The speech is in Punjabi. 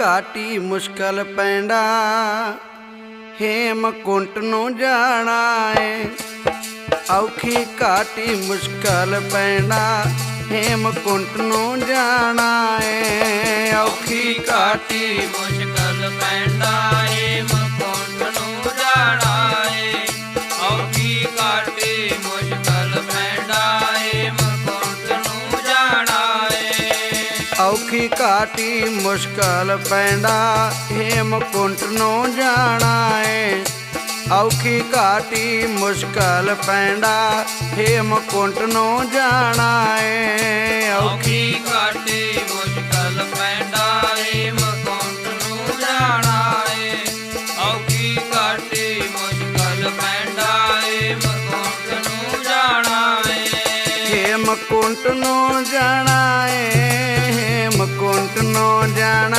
ਘਾਟੀ ਮੁਸ਼ਕਲ ਪੈਂਦਾ ਹੇਮਕੁੰਟ ਨੂੰ ਜਾਣਾ ਏ। ਔਖੀ ਘਾਟੀ ਮੁਸ਼ਕਲ ਪੈਂਦਾ ਹੇਮਕੁੰਟ ਨੂੰ ਜਾਣਾ ਏ। ਔਖੀ ਘਾਟੀ ਮੁਸ਼ਕਲ ਪੈਂਦਾ। ਔਖੀ ਘਾਟੀ ਮੁਸ਼ਕਲ ਪੈਂਦਾ, ਹੇਮਕੁੰਟ ਨੂੰ ਜਾਣਾ ਏ। ਔਖੀ ਘਾਟੀ ਮੁਸ਼ਕਲ ਪੈਂਦਾ, ਹੇਮਕੁੰਟ ਨੂੰ ਜਾਣਾ ਏ। ਔਖੀ ਘਾਟੀ ਮੁਸ਼ਕਲ ਪੈਂਦਾ, ਹੇਮਕੁੰਟ ਨੂੰ ਜਾਣਾ ਏ। ਔਖੀ ਘਾਟੀ ਮੁਸ਼ਕਲ ਪੈਂਦਾ, ਹੇਮਕੁੰਟ ਨੂੰ ਜਾਣਾ ਏ। ਹੇਮਕੁੰਟ ਨੂੰ ਜਾਣਾ ਏ। down